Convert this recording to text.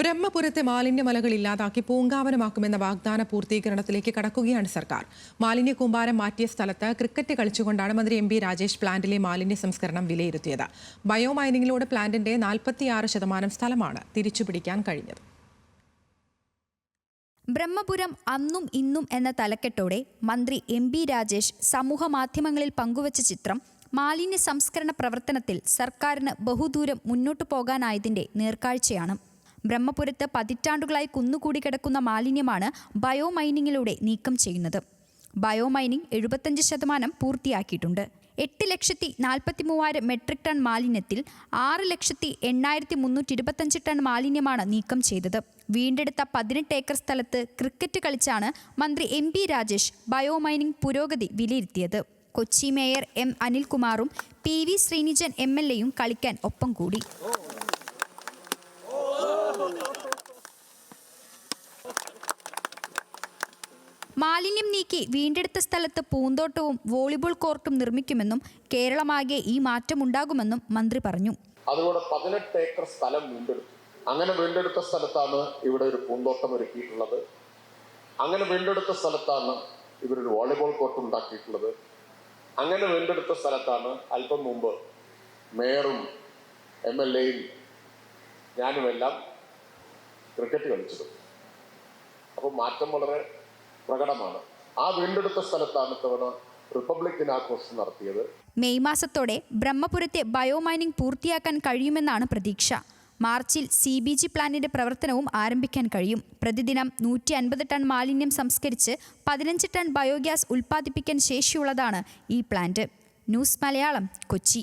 ബ്രഹ്മപുരത്തെ മാലിന്യമലകൾ ഇല്ലാതാക്കി പൂങ്കാവനമാക്കുമെന്ന വാഗ്ദാന പൂർത്തീകരണത്തിലേക്ക് കടക്കുകയാണ് സർക്കാർ. മാലിന്യ കൂമ്പാരം മാറ്റിയ സ്ഥലത്ത് ക്രിക്കറ്റ് കളിച്ചുകൊണ്ടാണ് മന്ത്രി എം രാജേഷ് പ്ലാന്റിലെ മാലിന്യ സംസ്കരണം വിലയിരുത്തിയത്. ബയോ മൈനിങ്ങിലൂടെ പ്ലാന്റിന്റെ നാൽപ്പത്തിയാറ് ശതമാനം സ്ഥലമാണ് തിരിച്ചുപിടിക്കാൻ കഴിഞ്ഞത്. ബ്രഹ്മപുരം അന്നും ഇന്നും എന്ന തലക്കെട്ടോടെ മന്ത്രി എം രാജേഷ് സമൂഹ മാധ്യമങ്ങളിൽ പങ്കുവച്ച ചിത്രം മാലിന്യ സംസ്കരണ പ്രവർത്തനത്തിൽ സർക്കാരിന് ബഹുദൂരം മുന്നോട്ടു പോകാനായതിന്റെ നേർക്കാഴ്ചയാണ്. ബ്രഹ്മപുരത്ത് പതിറ്റാണ്ടുകളായി കുന്നുകൂടി കിടക്കുന്ന മാലിന്യമാണ് ബയോ മൈനിങ്ങിലൂടെ നീക്കം ചെയ്യുന്നത്. ബയോ മൈനിങ് എഴുപത്തഞ്ച് ശതമാനം പൂർത്തിയാക്കിയിട്ടുണ്ട്. എട്ട് ലക്ഷത്തി നാൽപ്പത്തി മൂവായിരം മെട്രിക് ടൺ മാലിന്യത്തിൽ ആറ് ലക്ഷത്തി എണ്ണായിരത്തി മുന്നൂറ്റി ഇരുപത്തഞ്ച് ടൺ മാലിന്യമാണ് നീക്കം ചെയ്തത്. വീണ്ടെടുത്ത പതിനെട്ട് ഏക്കർ സ്ഥലത്ത് ക്രിക്കറ്റ് കളിച്ചാണ് മന്ത്രി M P Rajesh bio mining പുരോഗതി വിലയിരുത്തിയത്. Kochi mayor M അനിൽകുമാറും P V Srinijan M L എയും കളിക്കാൻ ഒപ്പം കൂടി. മാലിന്യം നീക്കി വീണ്ടെടുത്ത സ്ഥലത്ത് പൂന്തോട്ടവും വോളിബോൾ കോർട്ടും നിർമ്മിക്കുമെന്നും കേരളമാകെ ഈ മാറ്റം ഉണ്ടാകുമെന്നും മന്ത്രി പറഞ്ഞു. അതുകൂടെ പതിനെട്ട് ഏക്കർ സ്ഥലം വീണ്ടെടുത്തു. അങ്ങനെ വീണ്ടെടുത്ത സ്ഥലത്താണ് ഇവിടെ ഒരു പൂന്തോട്ടം ഒരുക്കിയിട്ടുള്ളത്. അങ്ങനെ വീണ്ടെടുത്ത സ്ഥലത്താണ് ഇവരൊരു വോളിബോൾ കോർട്ട് ഉണ്ടാക്കിയിട്ടുള്ളത്. അങ്ങനെ വീണ്ടെടുത്ത സ്ഥലത്താണ് അല്പം മുമ്പ് മേയറും എം എൽ എയും ഞാനുമെല്ലാം ക്രിക്കറ്റ് കളിച്ചത്. അപ്പോൾ മാറ്റം വളരെ പ്രകടമാണ്. ആ വീണ്ടെടുത്ത സ്ഥലത്താണ് ഇത്തവണ റിപ്പബ്ലിക് ദിനാഘോഷം നടത്തിയത്. മെയ് മാസത്തോടെ ബ്രഹ്മപുരത്തെ ബയോമൈനിംഗ് പൂർത്തിയാക്കാൻ കഴിയുമെന്നാണ് പ്രതീക്ഷ. മാർച്ചിൽ സി ബി ജി പ്ലാന്റിന്റെ പ്രവർത്തനവും ആരംഭിക്കാൻ കഴിയും. പ്രതിദിനം നൂറ്റി അൻപത് ടൺ മാലിന്യം സംസ്കരിച്ച് പതിനഞ്ച് ടൺ ബയോഗ്യാസ് ഉൽപ്പാദിപ്പിക്കാൻ ശേഷിയുള്ളതാണ് ഈ പ്ലാന്റ്. ന്യൂസ് മലയാളം കൊച്ചി.